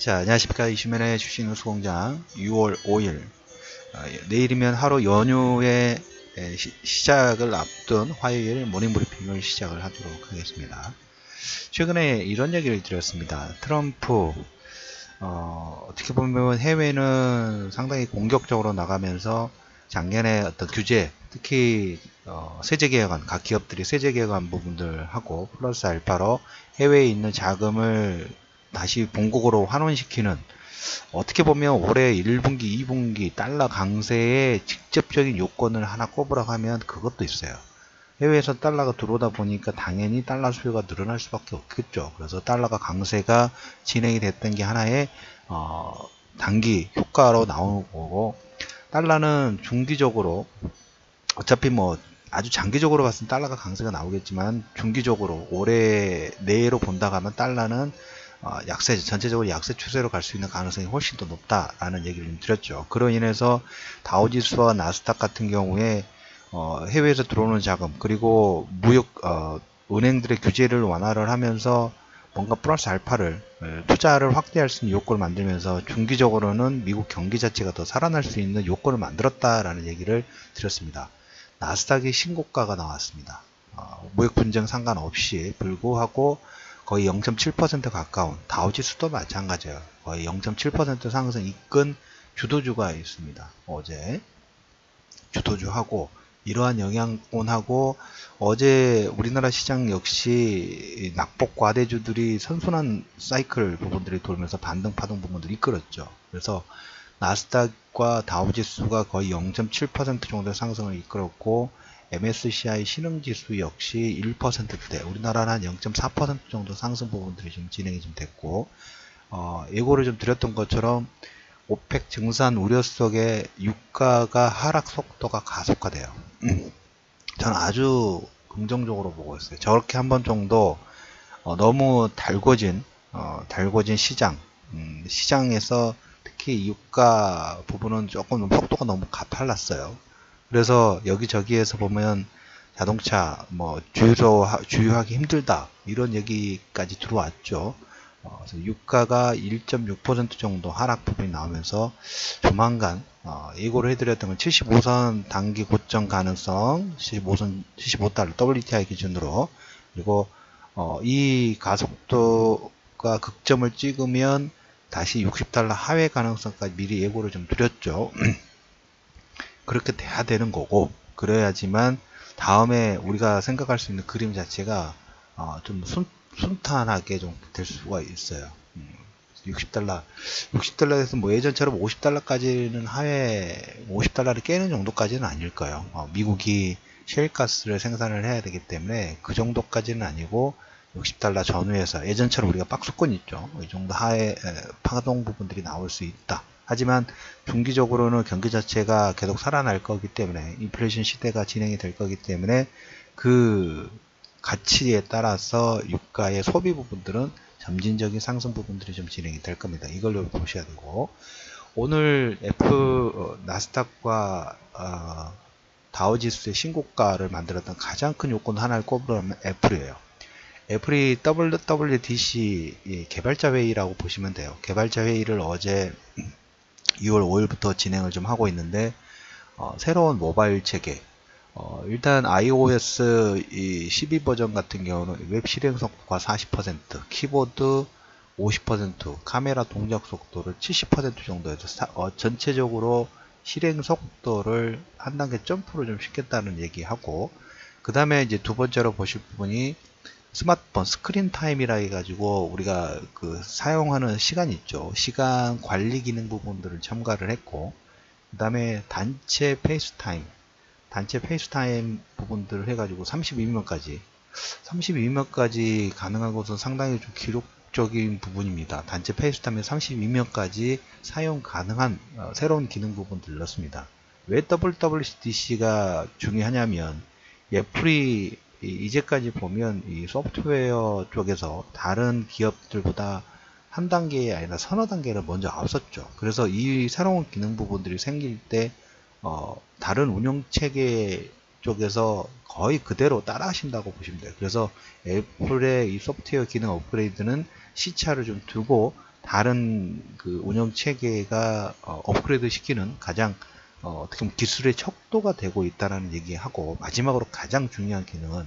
자, 안녕하십니까. 이슈맨의 주식뉴스공장 6월 5일. 어, 내일이면 하루 연휴의 시작을 앞둔 화요일 모닝브리핑을 시작을 하도록 하겠습니다. 최근에 이런 얘기를 드렸습니다. 트럼프, 어, 어떻게 보면 해외는 상당히 공격적으로 나가면서 작년에 어떤 규제, 특히 어, 세제 개혁안, 각 기업들이 세제 개혁안 부분들하고 플러스 알파로 해외에 있는 자금을 다시 본국으로 환원시키는 어떻게 보면 올해 1분기, 2분기 달러 강세의 직접적인 요건을 하나 꼽으라고 하면 그것도 있어요. 해외에서 달러가 들어오다 보니까 당연히 달러 수요가 늘어날 수밖에 없겠죠. 그래서 달러가 강세가 진행이 됐던 게 하나의 어, 단기 효과로 나오는 거고 달러는 중기적으로 어차피 뭐 아주 장기적으로 봤을 때 달러가 강세가 나오겠지만 중기적으로 올해 내로 본다고 하면 달러는 어, 약세 전체적으로 약세 추세로 갈 수 있는 가능성이 훨씬 더 높다라는 얘기를 좀 드렸죠. 그로 인해서 다우지수와 나스닥 같은 경우에 어, 해외에서 들어오는 자금 그리고 무역 어, 은행들의 규제를 완화를 하면서 뭔가 플러스 알파를 투자를 확대할 수 있는 요건을 만들면서 중기적으로는 미국 경기 자체가 더 살아날 수 있는 요건을 만들었다라는 얘기를 드렸습니다. 나스닥의 신고가가 나왔습니다. 어, 무역 분쟁 상관없이 불구하고 거의 0.7% 가까운 다우지수도 마찬가지예요. 거의 0.7% 상승 이끈 주도주가 있습니다. 어제 주도주하고 이러한 영향권하고 어제 우리나라 시장 역시 낙폭 과대주들이 선순환 사이클 부분들이 돌면서 반등 파동 부분들이 이끌었죠. 그래서 나스닥과 다우지수가 거의 0.7% 정도 상승을 이끌었고 MSCI 신흥지수 역시 1%대, 우리나라는 한 0.4% 정도 상승 부분들이 좀 진행이 좀 됐고, 어, 예고를 좀 드렸던 것처럼 오펙 증산 우려 속에 유가가 하락 속도가 가속화돼요. 음. 저는 아주 긍정적으로 보고 있어요. 저렇게 한 번 정도 어, 너무 달궈진 어, 달궈진 시장 음, 시장에서 특히 유가 부분은 조금 속도가 너무 가팔랐어요. 그래서 여기저기에서 보면 자동차 뭐 주유소 주유하기 힘들다 이런 얘기까지 들어왔죠. 어, 유가가 1.6% 정도 하락 부분이 나오면서 조만간 어, 예고를 해드렸던 건 75선 단기 고점 가능성 75선 75달러 WTI 기준으로 그리고 어, 이 가속도가 극점을 찍으면 다시 60달러 하회 가능성까지 미리 예고를 좀 드렸죠. 그렇게 돼야 되는 거고 그래야지만 다음에 우리가 생각할 수 있는 그림 자체가 어, 좀 순, 순탄하게 좀 될 수가 있어요. 60달러, 음, 60달러에서 뭐 예전처럼 50달러까지는 하회 50달러를 깨는 정도까지는 아닐 거예요. 어, 미국이 셰일가스를 생산을 해야 되기 때문에 그 정도까지는 아니고 60달러 전후에서 예전처럼 우리가 박스권 있죠. 이 정도 하회 파동 부분들이 나올 수 있다. 하지만 중기적으로는 경기 자체가 계속 살아날 거기 때문에 인플레이션 시대가 진행이 될 거기 때문에 그 가치에 따라서 유가의 소비 부분들은 점진적인 상승 부분들이 좀 진행이 될 겁니다. 이걸로 보셔야 되고 오늘 F 어, 나스닥과 어, 다우지수의 신고가를 만들었던 가장 큰 요건 하나를 꼽으면 애플이에요. 애플이 WWDC 개발자 회의라고 보시면 돼요. 개발자 회의를 어제 6월 5일부터 진행을 좀 하고 있는데 어, 새로운 모바일 체계. 어, 일단 iOS 12 버전 같은 경우는 웹 실행 속도가 40% 키보드 50% 카메라 동작 속도를 70% 정도에서 사, 어, 전체적으로 실행 속도를 한 단계 점프를 좀 시켰다는 얘기하고 그 다음에 이제 두 번째로 보실 부분이 스마트폰 스크린 타임이라 해가지고 우리가 그 사용하는 시간 있죠. 시간 관리 기능 부분들을 첨가를 했고, 그 다음에 단체 페이스타임, 단체 페이스타임 부분들을 해가지고 32명까지, 32명까지 가능한 것은 상당히 좀 기록적인 부분입니다. 단체 페이스타임에 32명까지 사용 가능한 어, 새로운 기능 부분들을 넣습니다. 왜 WWDC가 중요하냐면, 애플이 이제까지 보면 이 소프트웨어 쪽에서 다른 기업들보다 한 단계 아니라 서너 단계를 먼저 앞섰죠. 그래서 이 새로운 기능 부분들이 생길 때 어, 다른 운영 체계 쪽에서 거의 그대로 따라 하신다고 보시면 돼요. 그래서 애플의 이 소프트웨어 기능 업그레이드는 시차를 좀 두고 다른 그 운영 체계가 어, 업그레이드 시키는 가장 어, 떻게 보면 기술의 척도가 되고 있다는 얘기하고 마지막으로 가장 중요한 기능은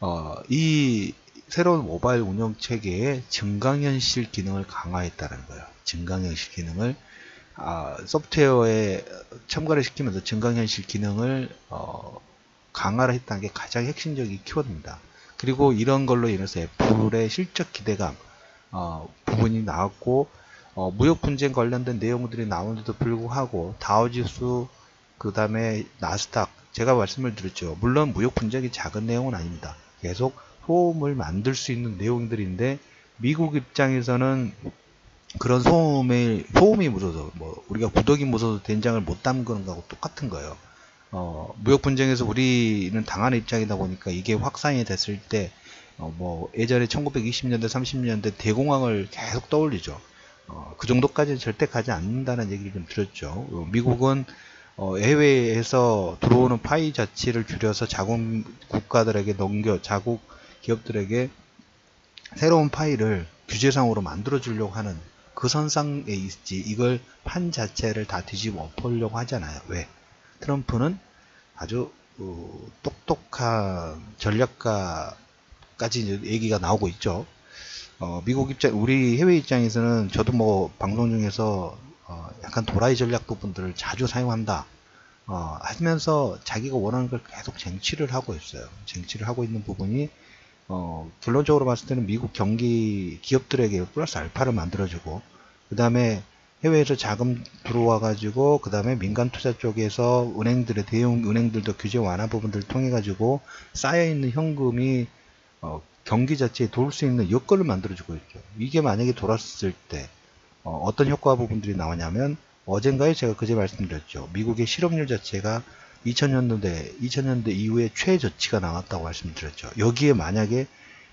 어, 이 새로운 모바일 운영 체계의 증강현실 기능을 강화했다는 거예요. 증강현실 기능을 아, 소프트웨어에 첨가를 시키면서 증강현실 기능을 어, 강화를 했다는 게 가장 핵심적인 키워드입니다. 그리고 이런 걸로 인해서 애플의 실적 기대감 어, 부분이 나왔고 어, 무역 분쟁 관련된 내용들이 나오는데도 불구하고 다우지수 그 다음에 나스닥 제가 말씀을 드렸죠. 물론 무역 분쟁이 작은 내용은 아닙니다. 계속 소음을 만들 수 있는 내용들인데 미국 입장에서는 그런 소음에 소음이 묻어서 뭐 우리가 구더기 묻어서 된장을 못 담그는 거하고 똑같은 거예요. 어, 무역 분쟁에서 우리는 당하는 입장이다 보니까 이게 확산이 됐을 때 어, 뭐 예전에 1920년대 30년대 대공황을 계속 떠올리죠. 어, 그 정도까지는 절대 가지 않는다는 얘기를 좀 들었죠. 어, 미국은 어, 해외에서 들어오는 파이 자치를 줄여서 자국 국가들에게 넘겨 자국 기업들에게 새로운 파일을 규제상으로 만들어 주려고 하는 그 선상에 있지 이걸 판 자체를 다 뒤집어 엎으려고 하잖아요. 왜? 트럼프는 아주 어, 똑똑한 전략가까지 얘기가 나오고 있죠. 어, 미국 입장, 우리 해외 입장에서는 저도 뭐 방송 중에서 어, 약간 도라이 전략 부분들을 자주 사용한다. 어, 하면서 자기가 원하는 걸 계속 쟁취를 하고 있어요. 쟁취를 하고 있는 부분이 어, 결론적으로 봤을 때는 미국 경기 기업들에게 플러스 알파를 만들어주고 그 다음에 해외에서 자금 들어와 가지고 그 다음에 민간 투자 쪽에서 은행들의 대형 은행들도 규제 완화 부분들을 통해 가지고 쌓여 있는 현금이 어, 경기 자체에 돌 수 있는 여건을 만들어주고 있죠. 이게 만약에 돌았을 때 어, 떤 효과 부분들이 나오냐면 어젠가에 제가 그제 말씀드렸죠. 미국의 실업률 자체가 2000년대 2000년대 이후에 최저치가 나왔다고 말씀드렸죠. 여기에 만약에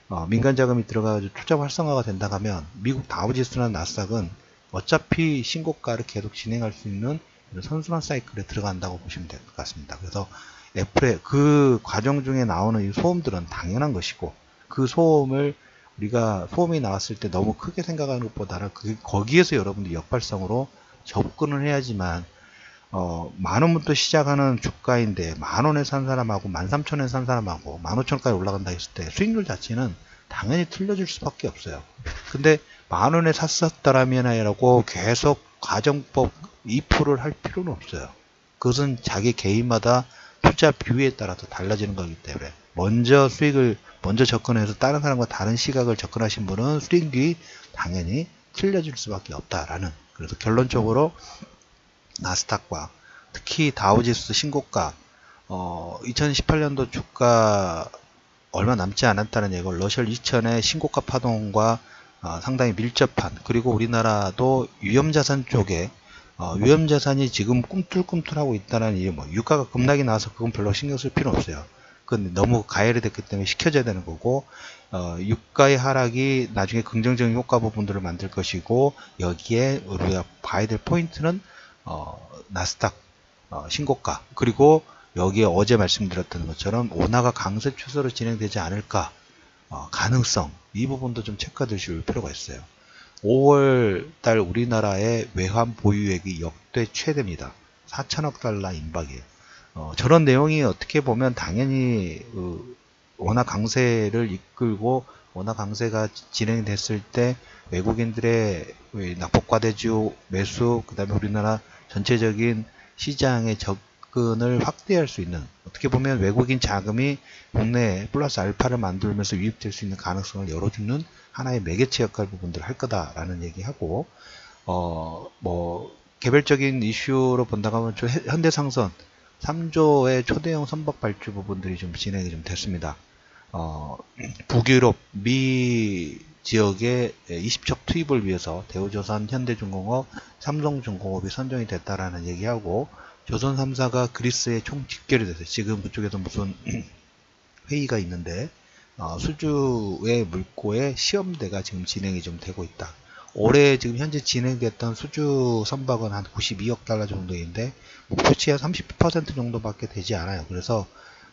어, 민간 자금이 들어가서 투자 활성화가 된다 하면 미국 다우지수나 나스닥은 어차피 신고가를 계속 진행할 수 있는 선순환 사이클에 들어간다고 보시면 될 것 같습니다. 그래서 애플의 그 과정 중에 나오는 이 소음들은 당연한 것이고 그 소음을 우리가 소음이 나왔을 때 너무 크게 생각하는 것보다는 그 거기에서 여러분들 역발성으로 접근을 해야지만 어, 만 원부터 시작하는 주가인데 만 원에 산 사람하고 만 삼천 원에 산 사람하고 만 오천 원까지 올라간다 했을 때 수익률 자체는 당연히 틀려질 수밖에 없어요. 근데 만 원에 샀었더라면이라고 계속 가정법 2%를 할 필요는 없어요. 그것은 자기 개인마다 투자 비율에 따라서 달라지는 거기 때문에 먼저 수익을 먼저 접근해서 다른 사람과 다른 시각을 접근하신 분은 수익이 당연히 틀려질 수밖에 없다라는 그래서 결론적으로 나스닥과 특히 다우지수 신고가 어, 2018년도 주가 얼마 남지 않았다는 얘기를 러시아 2000의 신고가 파동과 어, 상당히 밀접한 그리고 우리나라도 위험자산 쪽에 어, 위험자산이 지금 꿈틀꿈틀하고 있다는 이뭐 유가가 급락이 나와서 그건 별로 신경 쓸 필요 없어요. 그건 너무 가열이 됐기 때문에 시켜줘야 되는 거고 어, 유가의 하락이 나중에 긍정적인 효과 부분들을 만들 것이고 여기에 우리가 봐야 될 포인트는 어, 나스닥 어, 신고가 그리고 여기에 어제 말씀드렸던 것처럼 원화가 강세 추세로 진행되지 않을까 어, 가능성 이 부분도 좀 체크해 두실 필요가 있어요. 5월 달 우리나라의 외환 보유액이 역대 최대입니다. 4천억 달러 임박이에요. 어, 저런 내용이 어떻게 보면 당연히 그 원화 강세를 이끌고 원화 강세가 진행됐을 때 외국인들의 낙폭과대주 매수 그 다음에 우리나라 전체적인 시장의 접근을 확대할 수 있는 어떻게 보면 외국인 자금이 국내에 플러스 알파를 만들면서 유입될 수 있는 가능성을 열어주는 하나의 매개체 역할 부분들을 할 거다라는 얘기하고 어 뭐 개별적인 이슈로 본다고 하면 현대상선 3조의 초대형 선박 발주 부분들이 좀 진행이 좀 됐습니다. 어, 북유럽 미 지역의 20척 투입을 위해서 대우조선, 현대중공업, 삼성중공업이 선정이 됐다라는 얘기하고 조선 3사가 그리스에 총 집결이 됐어요. 지금 그쪽에서 무슨 회의가 있는데 어, 수주의 물고의 시험대가 지금 진행이 좀 되고 있다. 올해 지금 현재 진행됐던 수주 선박은 한 92억 달러 정도인데 목표치가 30% 정도밖에 되지 않아요. 그래서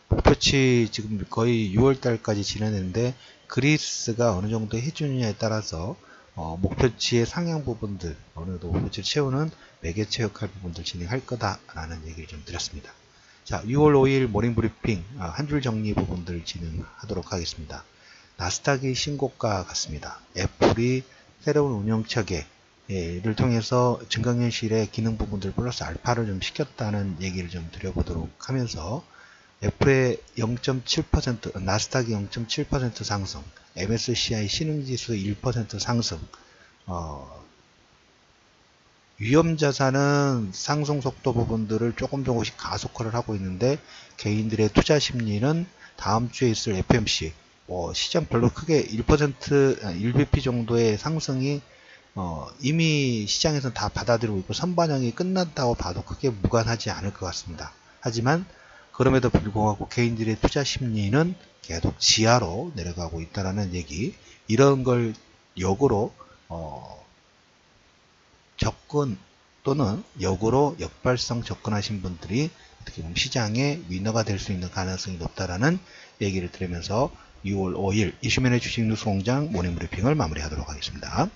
목표치 지금 거의 6월 달까지 진행했는데 그리스가 어느 정도 해주느냐에 따라서 어, 목표치의 상향 부분들 어느 정도 목표치를 채우는 매개체 역할 부분들 진행할 거다라는 얘기를 좀 드렸습니다. 자, 6월 5일 모닝 브리핑 아, 한줄 정리 부분들 진행하도록 하겠습니다. 나스닥이 신고가 같습니다. 애플이 새로운 운영 체계를 통해서 증강현실의 기능 부분들 플러스 알파를 좀 시켰다는 얘기를 좀 드려보도록 하면서 애플의 0.7% 나스닥이 0.7% 상승 MSCI 신흥지수 1% 상승 어, 위험자산은 상승 속도 부분들을 조금 조금씩 가속화를 하고 있는데 개인들의 투자 심리는 다음 주에 있을 FMC 뭐 시장 별로 크게 1% 1bp 정도의 상승이 어, 이미 시장에서 다 받아들이고 있고 선반영이 끝났다고 봐도 크게 무관하지 않을 것 같습니다. 하지만 그럼에도 불구하고 개인들의 투자 심리는 계속 지하로 내려가고 있다라는 얘기 이런 걸 역으로 어, 접근 또는 역으로 역발성 접근하신 분들이 어떻게 보면 시장의 위너가 될 수 있는 가능성이 높다라는 얘기를 들으면서 6월 5일 이슈맨의 주식 뉴스 공장 모닝 브리핑을 마무리하도록 하겠습니다.